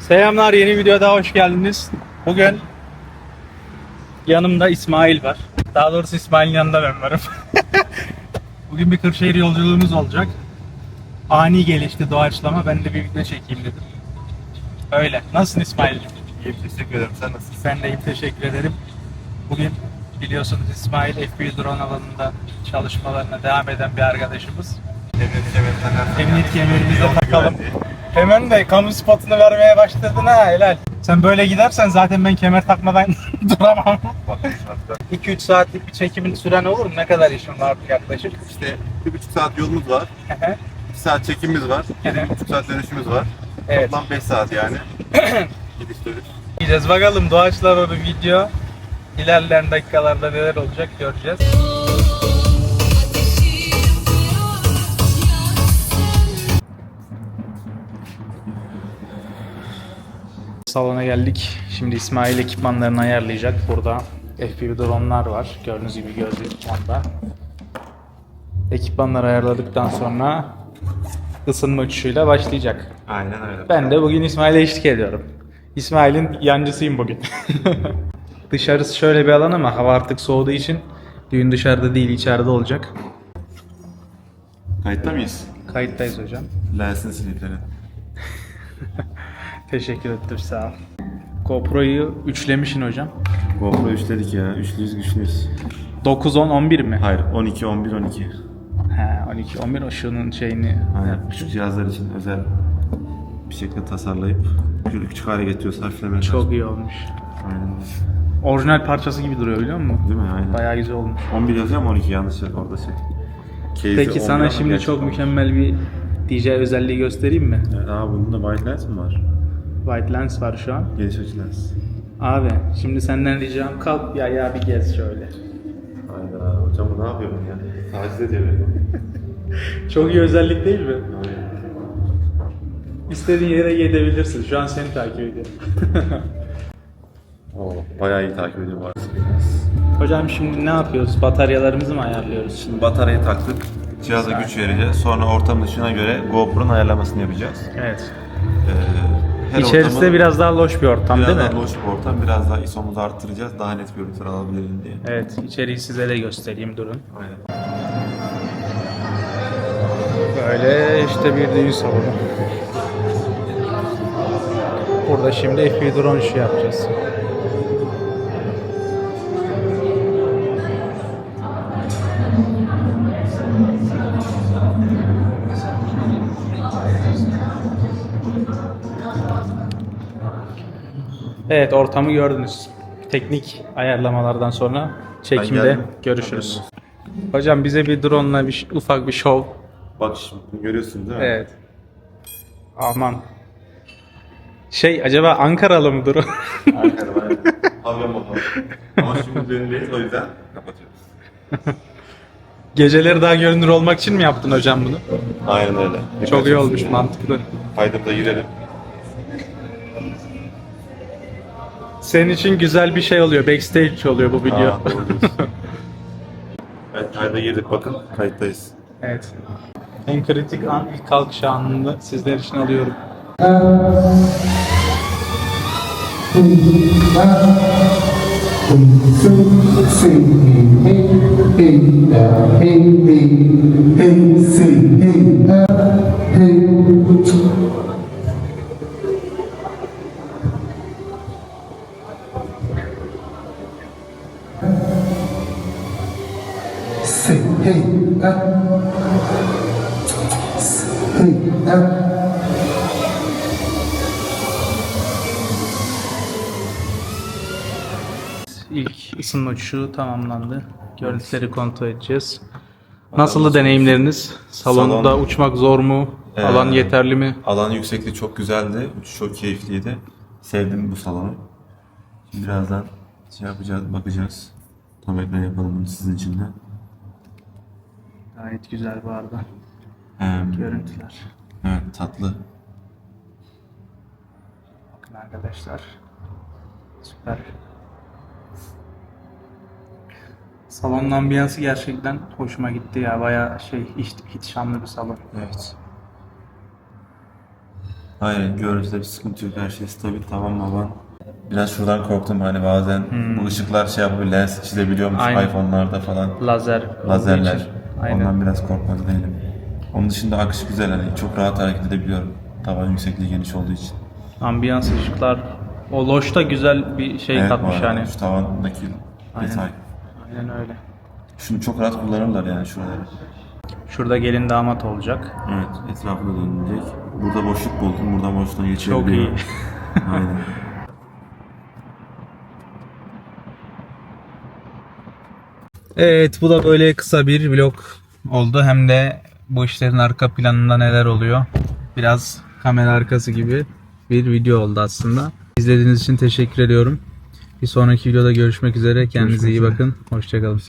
Selamlar yeni videoda hoş geldiniz. Bugün yanımda İsmail var. Daha doğrusu İsmail'in yanında ben varım. Bugün bir Kırşehir yolculuğumuz olacak. Ani gelişti doğaçlama ben de bir video çekeyim dedim. Öyle. Nasılsın İsmail'cim? İyiyim teşekkür ederim. Sen nasılsın? Ben de iyi teşekkür ederim. Bugün biliyorsunuz İsmail FPV drone alanında çalışmalarına devam eden bir arkadaşımız. Emniyet kemerimizi takalım. Hemen de kamu spotunu vermeye başladın ha helal. Sen böyle gidersen zaten ben kemer takmadan duramam. 2-3 saatlik bir çekimin süren olur mu? Ne kadar işin var yaklaşık? İşte bir buçuk saat yolumuz var. Bir saat çekimimiz var. Evet. Bir buçuk saat dönüşümüz var. Evet. Toplam 5 saat yani. Gidiş dönüş. Gideceğiz bakalım doğaçlama bir video. İlerleyen dakikalarda neler olacak göreceğiz. Salona geldik. Şimdi İsmail ekipmanlarını ayarlayacak. Burada FPV drone'lar var. Gördüğünüz gibi gözlük ekipmanda. Ekipmanları ayarladıktan sonra ısınma uçuşuyla başlayacak. Aynen öyle. Ben de bugün İsmail'e eşlik ediyorum. İsmail'in yancısıyım bugün. Dışarısı şöyle bir alan ama hava artık soğuduğu için düğün dışarıda değil içeride olacak. Kayıtta mıyız? Kayıttayız hocam. Lensin silipleri. Teşekkür ettim sağ ol. GoPro'yu üçlemişsin hocam. GoPro üçledik ya. Üçlüyüz güçlüyüz. 9, 10, 11 mi? Hayır 12, 11, 12. He, 12, 11 o şunun şeyini Aynen. Küçük cihazlar için özel bir şekilde tasarlayıp küçük, küçük hale getiriyoruz harflemeler. çok iyi olmuş. Aynen. Orijinal parçası gibi duruyor biliyor musun? Değil mi? Aynen. Bayağı güzel olmuş. 11 yazıyor ama 12 yanlış yok orada şey. Case'i Peki 11 sana ama şimdi gerçek çok 11. mükemmel bir DJ özelliği göstereyim mi? Evet, aa bunda white lens mi var? White lens var şu an. Geniş açı lens. Abi şimdi senden ricam kalk ya ya bir gez şöyle. Hayda hocam bu ne yapıyor bunu ya? Taciz ediyor beni. Çok iyi özellik değil mi? İstediğin yere gidebilirsin. Şu an seni takip ediyorum. Oo, bayağı iyi takip ediyor bu arada. Hocam şimdi ne yapıyoruz? Bataryalarımızı mı ayarlıyoruz? Şimdi bataryayı taktık. Cihaza güç vereceğiz. Sonra ortam dışına göre GoPro'nun ayarlamasını yapacağız. Evet. Ee, her İçerisi de ortamın- biraz daha loş bir ortam biraz değil daha mi? loş bir ortam. Biraz daha ISO'muzu arttıracağız. Daha net görüntüler alabilelim diye. Evet, içeriği size de göstereyim durun. Aynen. Böyle işte bir düğün salonu. Burada şimdi FPV drone işi yapacağız. Evet ortamı gördünüz. Teknik ayarlamalardan sonra çekimde geldim. görüşürüz. Hocam bize bir drone'la bir ufak bir şov. Bak şimdi görüyorsun değil mi? Evet. Aman. Şey acaba Ankaralı mı drone? Ankara bayağı. Pavyon bakalım. Ama şimdi dönündeyiz o yüzden kapatıyoruz. Geceleri daha görünür olmak için mi yaptın hocam bunu? Aynen öyle. Çok iyi olmuş mantıklı. Kaydıp da girelim. Senin için güzel bir şey oluyor. Backstage oluyor bu video. Aa, doğru diyorsun. evet kayda girdik bakın. Kayıttayız. evet. En kritik an ilk kalkış anını sizler için alıyorum. İlk ısınma uçuşu tamamlandı. Görüntüleri kontrol edeceğiz. Nasıldı deneyimleriniz? Salonda Salon- uçmak zor mu? Ee, Alan yeterli mi? Alan yüksekliği çok güzeldi. Uçuş çok keyifliydi. Sevdim bu salonu. Şimdi birazdan şey yapacağız, bakacağız. Tam ekran yapalım bunu sizin için de. Gayet güzel bu arada. Hem, Görüntüler. evet tatlı. Bakın arkadaşlar. Süper. Salonun ambiyansı gerçekten hoşuma gitti ya. Bayağı şey iht- ihtişamlı bir salon. Evet. Aynen görüntüde bir sıkıntı yok her şey stabil tamam baban. Biraz şuradan korktum hani bazen bu ışıklar şey yapabilir lens çizebiliyormuş Hmm. Aynen. iPhone'larda falan. Lazer. Lazerler. Aynen. Ondan biraz korkmadı değilim. Onun dışında akış güzel hani çok rahat hareket edebiliyorum. Tavan yüksekliği geniş olduğu için. Ambiyans ışıklar. O loş da güzel bir şey Evet, katmış bu arada yani. Şu tavandaki Aynen. detay. Aynen öyle. Şunu çok rahat kullanırlar yani şuraları. Şurada gelin damat olacak. Evet etrafında dönecek. Burada boşluk buldum. Buradan boşluğuna Çok geçebiliyor. iyi. Aynen. Evet bu da böyle kısa bir vlog oldu. Hem de bu işlerin arka planında neler oluyor. Biraz kamera arkası gibi bir video oldu aslında. İzlediğiniz için teşekkür ediyorum. Bir sonraki videoda görüşmek üzere. Kendinize iyi bakın. Hoşçakalın.